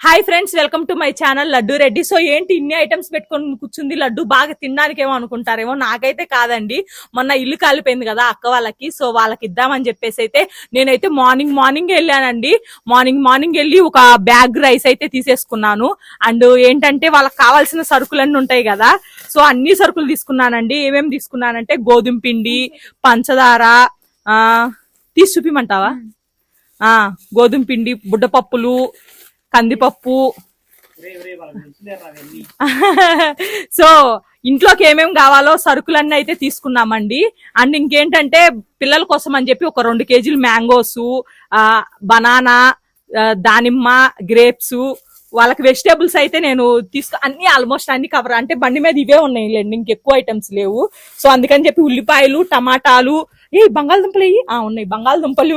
Hi friends welcome to my channel Laddu Reddy so ఏంటి ఇన్ని items పెట్టుకొని కూర్చుంది? లడ్డు బాగా తినడానికి ఏమో అనుకుంటారేమో? నాకైతే కాదండి. మొన్న ఇల్లు కాలిపోయింది కదా అక్క వాళ్ళకి. సో వాళ్ళకి ఇద్దామని చెప్పేసి అయితే నేనైతే మార్నింగ్ మార్నింగ్ వెళ్ళానండి. మార్నింగ్ మార్నింగ్ వెళ్ళి ఒక బ్యాగ్ రైస్ అయితే తీసేసుకున్నాను. అండ్ ఏంటంటే వాళ్ళకి కావాల్సిన సరుకులన్నీ ఉంటాయి కదా. సో అన్ని సరుకులు తీసుకున్నానండి. ఏమేమి తీసుకున్నానంటే గోధుమ పిండి పంచదార ఆ తీసి చూపిమంటావా? ఆ గోధుమ పిండి బుడ్డపప్పులు కందిపప్పు. సో ఇంట్లోకి ఏమేమి కావాలో సరుకులన్నీ అయితే తీసుకున్నామండి. అండ్ ఇంకేంటంటే పిల్లల కోసం అని చెప్పి ఒక రెండు కేజీలు మ్యాంగోస్ బనానా దానిమ్మ గ్రేప్స్. వాళ్ళకి వెజిటేబుల్స్ అయితే నేను తీసుకు అన్ని ఆల్మోస్ట్ అన్ని కవర్ అంటే బండి మీద ఇవే ఉన్నాయి లేండి ఇంకెక్కువ ఐటమ్స్ లేవు. సో అందుకని చెప్పి ఉల్లిపాయలు టమాటాలు ఏ బంగాళదుంపలు ఇవి ఆ ఉన్నాయి. బంగాళదుంపలు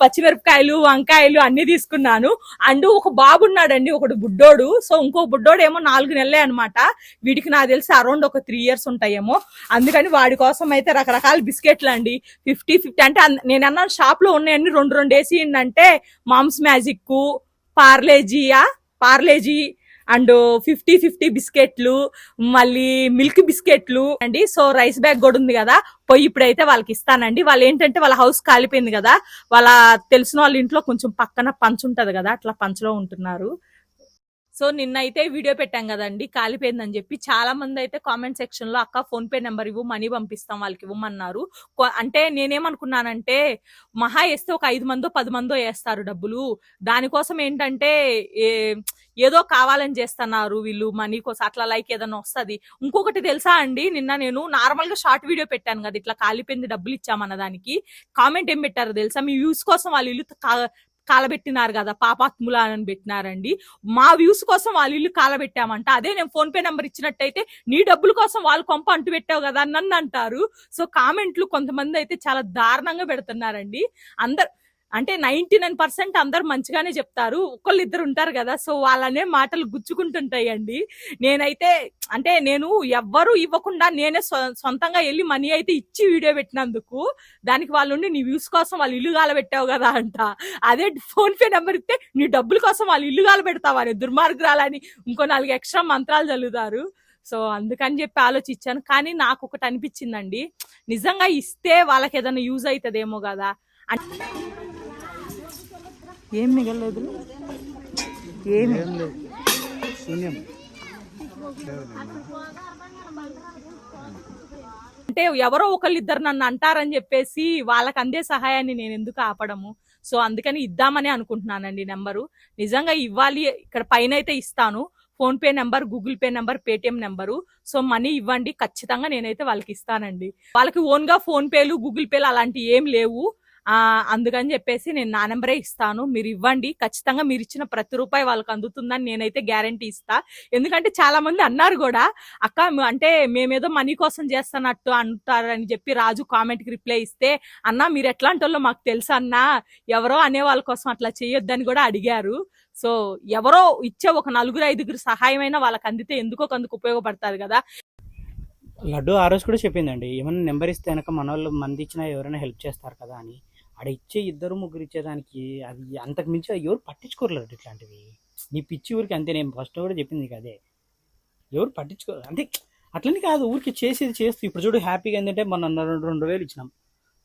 పచ్చిమిరపకాయలు వంకాయలు అన్ని తీసుకున్నాను. అండ్ ఒక బాబు ఉన్నాడండి ఒకడు బుడ్డోడు. సో ఇంకో బుడ్డోడు ఏమో నాలుగు నెలలే అనమాట వీడికి నాకు తెలిసి అరౌండ్ ఒక త్రీ ఇయర్స్ ఉంటాయేమో. అందుకని వాడి కోసం అయితే రకరకాల బిస్కెట్లు అండి. ఫిఫ్టీ ఫిఫ్టీ అంటే నేను అన్నాను షాప్లో ఉన్నాయన్ని రెండు రెండు వేసి అంటే మామ్స్ మ్యాజిక్ పార్లేజీయా? పార్లేజీ అండ్ ఫిఫ్టీ ఫిఫ్టీ బిస్కెట్లు మళ్ళీ మిల్క్ బిస్కెట్లు అండి. సో రైస్ బ్యాగ్ కూడా ఉంది కదా పోయి ఇప్పుడైతే వాళ్ళకి ఇస్తానండి. వాళ్ళు ఏంటంటే వాళ్ళ హౌస్ కాలిపోయింది కదా వాళ్ళ తెలిసిన వాళ్ళ ఇంట్లో కొంచెం పక్కన పంచు ఉంటది కదా అట్లా పంచులో ఉంటున్నారు. సో నిన్న అయితే వీడియో పెట్టాం కదండి కాలిపోయిందని చెప్పి. చాలా మంది అయితే కామెంట్ సెక్షన్లో అక్క ఫోన్ పే నెంబర్ ఇవ్వు మనీ పంపిస్తాం వాళ్ళకి ఇవ్వమన్నారు. అంటే నేనేమనుకున్నానంటే మహా వేస్తే ఒక ఐదు మందో పది మందో వేస్తారు డబ్బులు. దానికోసం ఏంటంటే ఏ- ఏదో కావాలని చేస్తున్నారు వీళ్ళు మనీ కోసం అట్లా లైక్ ఏదైనా వస్తది. ఇంకొకటి తెలుసా అండి నిన్న నేను నార్మల్గా షార్ట్ వీడియో పెట్టాను కదా ఇట్లా కాలిపోయింది డబ్బులు ఇచ్చామన్న దానికి. కామెంట్ ఏం పెట్టారో తెలుసా? మీ వ్యూస్ కోసం వాళ్ళు ఇల్లు కాలబెట్టినారు కదా పాపాత్ముల అని పెట్టినారండి. మా వ్యూస్ కోసం వాళ్ళ ఇల్లు కాలబెట్టామంట. అదే నేను ఫోన్ పే నెంబర్ ఇచ్చినట్టయితే నీ డబ్బుల కోసం వాళ్ళు కొంప అంటు పెట్టావు కదా నన్ను అంటారు. సో కామెంట్లు కొంతమంది అయితే చాలా దారుణంగా పెడుతున్నారండి. అందరు అంటే నైన్టీ నైన్ పర్సెంట్ అందరు మంచిగానే చెప్తారు. ఒకళ్ళు ఇద్దరు ఉంటారు కదా సో వాళ్ళనే మాటలు గుచ్చుకుంటుంటాయండి. నేనైతే అంటే నేను ఎవ్వరు ఇవ్వకుండా నేనే సొంతంగా వెళ్ళి మనీ అయితే ఇచ్చి వీడియో పెట్టినందుకు దానికి వాళ్ళు నీ వ్యూస్ కోసం వాళ్ళు ఇల్లు గాల పెట్టావు కదా అంట. అదే ఫోన్ పే నెంబర్ ఇస్తే నీ డబ్బుల కోసం వాళ్ళు ఇల్లు గాల అని దుర్మార్గురాలని ఇంకో నాలుగు ఎక్స్ట్రా మంత్రాలు చల్లుతారు. సో అందుకని చెప్పి ఆలోచించాను. కానీ నాకు ఒకటి అనిపించిందండి. నిజంగా ఇస్తే వాళ్ళకి ఏదైనా యూజ్ అవుతుందేమో కదా. అంటే ఏం మిగలేదు. ఏమి? శూన్యం. అంటే ఎవరో ఒకళ్ళిద్దరు నన్ను అంటారని చెప్పేసి వాళ్ళకి అందే సహాయాన్ని నేను ఎందుకు ఆపడము? సో అందుకని ఇద్దామని అనుకుంటున్నానండి నెంబరు. నిజంగా ఇవ్వాలి ఇక్కడ పైన అయితే ఇస్తాను. PhonePe number Google Pay number Paytm number. So money ఇవ్వండి. ఖచ్చితంగా నేనైతే వాళ్ళకి ఇస్తానండి. వాళ్ళకి ఓన్గా ఫోన్ పేలు గూగుల్ పేలు అలాంటివి ఏం లేవు. అందుకని చెప్పేసి నేను నా నెంబరే ఇస్తాను. మీరు ఇవ్వండి. ఖచ్చితంగా మీరు ఇచ్చిన ప్రతి రూపాయి వాళ్ళకి అందుతుందని నేనైతే గ్యారంటీ ఇస్తా. ఎందుకంటే చాలా మంది అన్నారు కూడా అక్క అంటే మేమేదో మనీ కోసం చేస్తున్నట్టు అంటారని చెప్పి రాజు కామెంట్కి రిప్లై ఇస్తే అన్నా మీరు ఎట్లాంటి వాళ్ళో మాకు తెలుసు అన్నా ఎవరో అనే వాళ్ళ కోసం అట్లా చేయొద్దని కూడా అడిగారు. సో ఎవరో ఇచ్చే ఒక నలుగురు ఐదుగురు సహాయమైన వాళ్ళకి అందితే ఎందుకో అందుకు ఉపయోగపడతారు కదా. లడ్డు ఆ రోజు కూడా చెప్పిందండి. ఏమైనా నెంబర్ ఇస్తే కనుక మన వాళ్ళు మంది ఇచ్చినా ఎవరైనా హెల్ప్ చేస్తారు కదా అని. ఆడ ఇచ్చే ఇద్దరు ముగ్గురు ఇచ్చేదానికి అది అంతకు మించి ఎవరు పట్టించుకోరు లడ్డు ఇట్లాంటివి. నీ పిచ్చి ఊరికి అంతే నేను ఫస్ట్ కూడా చెప్పింది అదే. ఎవరు పట్టించుకోరు అంటే అట్లని కాదు ఊరికి చేసేది చేస్తూ ఇప్పుడు చూడు హ్యాపీగా ఏంటంటే మన రెండు రెండు వేలు ఇచ్చినాం.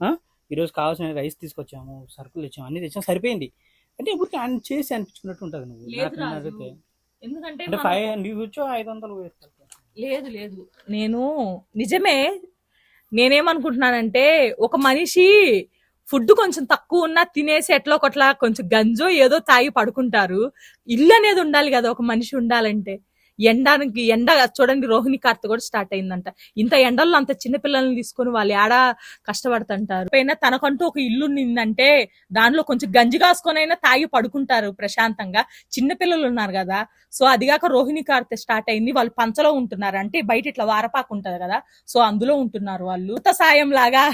ఆ? ఈరోజు కావాల్సిన రైస్ తీసుకొచ్చాము సరుకులు ఇచ్చాము అన్ని తెచ్చాము సరిపోయింది. అంటే ఊరికి ఆయన చేసి అనిపించుకున్నట్టు ఉంటుంది నువ్వు. ఎందుకంటే ఫైవ్ వచ్చో ఐదు వందలు లేదు లేదు. నేను నిజమే నేనేమనుకుంటున్నానంటే ఒక మనిషి ఫుడ్ కొంచెం తక్కువ ఉన్నా తినేసి ఎట్లా ఒకట్లా కొంచెం గంజో ఏదో తాగి పడుకుంటారు. ఇల్లు అనేది ఉండాలి కదా ఒక మనిషి ఉండాలంటే. ఎండానికి ఎండ చూడండి రోహిణి కార్త కూడా స్టార్ట్ అయిందంట. ఇంత ఎండల్లో అంత చిన్న పిల్లల్ని తీసుకొని వాళ్ళు ఏడా కష్టపడుతుంటారు? పైన తనకంటూ ఒక ఇల్లు నిందంటే దానిలో కొంచెం గంజి కాసుకొనైనా తాగి పడుకుంటారు ప్రశాంతంగా. చిన్న పిల్లలు ఉన్నారు కదా. సో అదిగాక రోహిణి కార్త స్టార్ట్ అయింది. వాళ్ళు పంచలో ఉంటున్నారు. అంటే బయట ఇట్లా వారపాకు ఉంటది కదా. సో అందులో ఉంటున్నారు వాళ్ళు. ఉత్త సాయం లాగా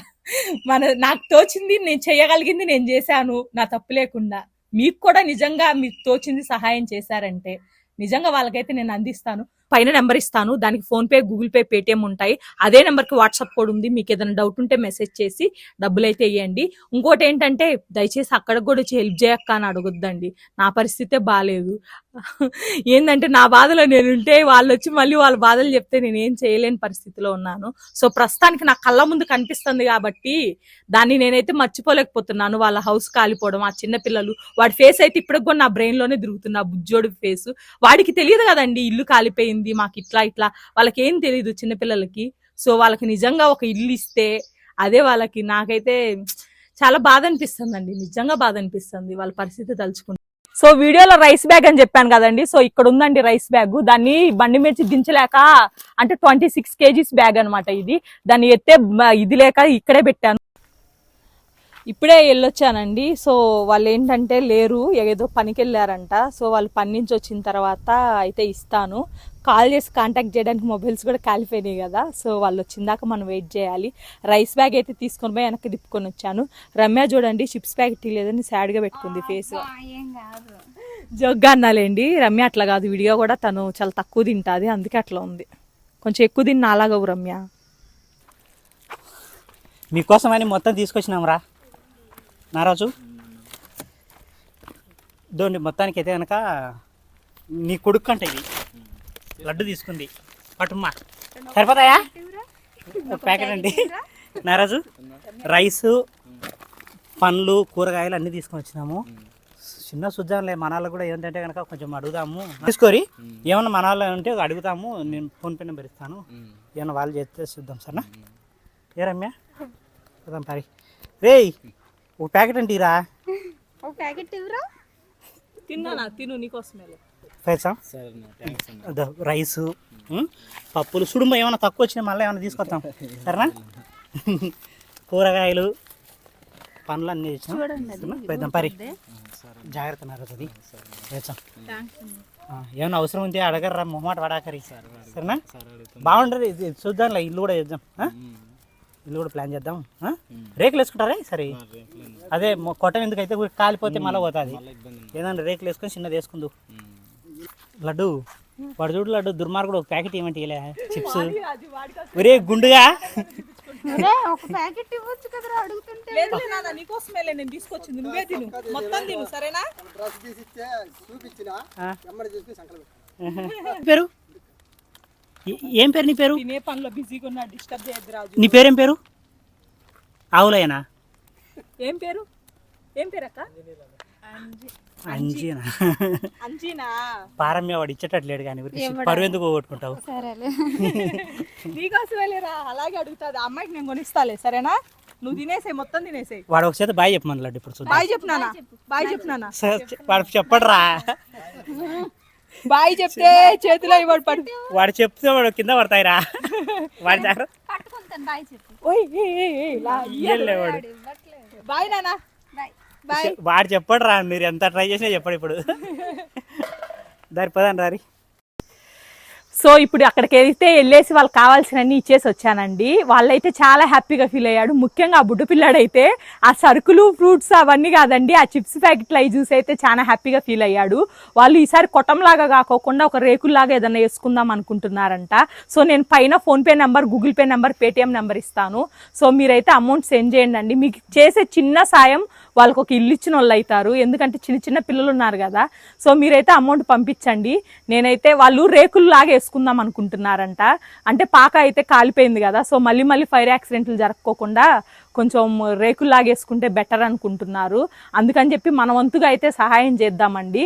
మన నాకు తోచింది నేను చేయగలిగింది నేను చేశాను. నా తప్పు లేకుండా. మీకు కూడా నిజంగా మీకు తోచింది సహాయం చేశారంటే నిజంగా వాళ్ళకైతే నేను అందిస్తాను. పైన నెంబర్ ఇస్తాను. దానికి PhonePe Google Pay Paytm ఉంటాయి. అదే నెంబర్కి వాట్సాప్ కూడా ఉంది. మీకు ఏదైనా డౌట్ ఉంటే మెసేజ్ చేసి డబ్బులు అయితే ఇవ్వండి ఇంకోటి ఏంటంటే దయచేసి అక్కడికి కూడా వచ్చి హెల్ప్ చేయక్క అని అడగొద్దండి. నా పరిస్థితే బాగాలేదు ఏంటంటే నా బాధలో నేను ఉంటే వాళ్ళు వచ్చి మళ్ళీ వాళ్ళ బాధలు చెప్తే నేను ఏం చేయలేని పరిస్థితిలో ఉన్నాను. సో ప్రస్తుతానికి నా కళ్ళ ముందు కనిపిస్తుంది కాబట్టి దాన్ని నేనైతే మర్చిపోలేకపోతున్నాను. వాళ్ళ హౌస్ కాలిపోవడం ఆ చిన్న పిల్లలు వాడి ఫేస్ అయితే ఇప్పటికి కూడా నా బ్రెయిన్లోనే తిరుగుతుంది. ఆ బుజ్జోడి ఫేస్ వాడికి తెలియదు కదండి ఇల్లు కాలిపోయింది మాకు ఇట్లా ఇట్లా. వాళ్ళకి ఏం తెలియదు చిన్నపిల్లలకి సో వాళ్ళకి నిజంగా ఒక ఇల్లు ఇస్తే అదే వాళ్ళకి నాకైతే చాలా బాధ అనిపిస్తుంది నిజంగా బాధ అనిపిస్తుంది. వాళ్ళ పరిస్థితి తలుచుకుంటే. సో వీడియోలో రైస్ బ్యాగ్ అని చెప్పాను కదండి. సో ఇక్కడ ఉందండి రైస్ బ్యాగ్. దాన్ని బండి మిర్చి దించలేక అంటే ట్వంటీ సిక్స్ కేజీస్ బ్యాగ్ అనమాట ఇది. దాన్ని ఎత్తే ఇది లేక ఇక్కడే పెట్టాను. ఇప్పుడే వెళ్ళొచ్చానండి. సో వాళ్ళు ఏంటంటే లేరు ఏదో పనికి వెళ్ళారంట సో వాళ్ళు పని నుంచి వచ్చిన తర్వాత అయితే ఇస్తాను. కాల్ చేసి కాంటాక్ట్ చేయడానికి మొబైల్స్ కూడా కాలిపోయినాయి కదా. సో వాళ్ళు వచ్చిందాక మనం వెయిట్ చేయాలి. రైస్ బ్యాగ్ అయితే తీసుకొని పోయి వెనక్కి తిప్పుకొని వచ్చాను. రమ్య చూడండి చిప్స్ ప్యాకెట్ లేదని సాడ్గా పెట్టుకుంది ఫేస్. ఏం కాదు. జోగ్గా అన్నాలేండి రమ్య అట్లా కాదు. విడిగా కూడా తను చాలా తక్కువ తింటాది అందుకే అట్లా ఉంది. కొంచెం ఎక్కువ తిన్న అలాగవు రమ్య. మీకోసమని మొత్తం తీసుకొచ్చినాం రా నారాజు దోండి మొత్తానికి అయితే కనుక నీ కొడుకు అంటే ఇది. లడ్డు తీసుకుంది. పట్టుమ్మా సరిపోతాయా? ప్యాకెట్ అండి. నారాజు రైస్ పండ్లు కూరగాయలు అన్నీ తీసుకొని వచ్చినాము. చిన్న సుద్దాంలే మనాలు కూడా ఏంటంటే కనుక కొంచెం అడుగుదాము. తీసుకోరి. ఏమన్నా మనాలు ఉంటే అడుగుతాము. నేను ఫోన్పే నెంబర్ ఇస్తాను. ఏమన్నా వాళ్ళు చేస్తే చూద్దాం సరేనా? ఏ రమ్య? చూద్దాం పరి రేయ్! ఒక ప్యాకెట్ అంటే ఇరా. ఒక ప్యాకెట్ ఇవ్వరా. తిన్నానా తిను నీకోసమే రైసు? పప్పులు. సుడుంబ ఏమైనా తక్కువ వచ్చినా మళ్ళీ ఏమైనా తీసుకొస్తాం. సరేనా? కూరగాయలు పండ్లు అన్నీ? పెద్దాం పరి. జాగ్రత్త తెచ్చాం ఆ, ఏమైనా అవసరం ఉంటే అడగర్రా మొహమాట పడాకరి. సరేనా? బాగుంటుంది చూద్దాంలే ఇల్లు కూడా చేద్దాం. ఇల్లు కూడా ప్లాన్ చేద్దాం? రేకులు వేసుకుంటారా సరే అదే కొట్టం ఎందుకైతే కాలిపోతే మళ్ళీ పోతుంది. ఏదన్నా రేకులు వేసుకొని చిన్నది వేసుకుందు. లడ్డు. వాడు చూడు లడ్డు దుర్మార్గుడు ఒక ప్యాకెట్ ఏమంటే ఇలా చిప్స్. ఒరే గుండుగా. ఒరే, ఒక ప్యాకెట్ ఇవ్వచ్చు కదరా అడుగుతుంటే? లేదు నాన్న నీకోసమేలే నేను తీసుకొచ్చింది. నువ్వే తిను. మొత్తం తిను సరేనా? డ్రెస్ తీసిచ్చే చూపించిన ఆ. ఎమ్మడి చూసి సంకలం పేరు? ఏ- పేరు నీ పేరు? తినే పనిలో బిజీగా ఉన్నా డిస్టర్బ్ చేయద్దు రాజు. నీ పేరేం పేరు? ఆవులయ్యనా? ఏం పేరు? ఏం పేరు అక్క? అంజీనా? అంజీనా? పారమ్య వాడు ఇచ్చేటట్లేడు కానీ పరువు ఎందుకు పోగొట్టుకుంటావు? సరేలే. నీకోసమేలేరా అలాగే అడుగుతాది. అమ్మాయికి నేను కొనిస్తాలే సరేనా? నువ్వు తినేసే మొత్తం తినేసేయ్. వాడు ఒక చేత బాయ్ చెప్పమని లడ్డు ఇప్పుడు బాయ్ చెప్పినానా బాయ్ చెప్పినానా వాడు చెప్పడరా? బాయ్ చెప్తే చేతిలో ఇవ్వడు పడు. వాడు చెప్తే వాడు కింద పడతాయిరా. వాడి జాగ్రత్త. వాడు. బాయ్ నానా. బాయ్. బాయ్ వాడు చెప్పడరా మీరు ఎంత ట్రై చేసినా చెప్పడు ఇప్పుడు. దారి పదండి రారి సో ఇప్పుడు అక్కడికి వెళ్తే వెళ్ళేసి వాళ్ళకి కావాల్సినన్ని ఇచ్చేసి వచ్చానండి. వాళ్ళైతే చాలా హ్యాపీగా ఫీల్ అయ్యాడు. ముఖ్యంగా ఆ బుడ్డు పిల్లాడైతే ఆ సరుకులు ఫ్రూట్స్ అవన్నీ కాదండి ఆ చిప్స్ ప్యాకెట్లు అవి చూసి అయితే చాలా హ్యాపీగా ఫీల్ అయ్యాడు. వాళ్ళు ఈసారి కొట్టంలాగా కాకోకుండా ఒక రేకుల్లాగా ఏదైనా వేసుకుందాం అనుకుంటున్నారంట. సో నేను పైన PhonePe number Google Pay number Paytm number ఇస్తాను. సో మీరైతే అమౌంట్ సెండ్ చేయండి మీకు చేసే చిన్న సాయం వాళ్ళకి ఒక ఇల్లు ఇచ్చిన వాళ్ళు అవుతారు. ఎందుకంటే చిన్న చిన్న పిల్లలు ఉన్నారు కదా. సో మీరైతే అమౌంట్ పంపించండి. నేనైతే వాళ్ళు రేకులు లాగా వేసుకుందాం అనుకుంటున్నారంట. అంటే పాక అయితే కాలిపోయింది కదా. సో మళ్ళీ మళ్ళీ ఫైర్ యాక్సిడెంట్లు జరగకోకుండా కొంచెం రేకులు లాగేసుకుంటే బెటర్ అనుకుంటున్నారు. అందుకని చెప్పి మన వంతుగా అయితే సహాయం చేద్దామండి.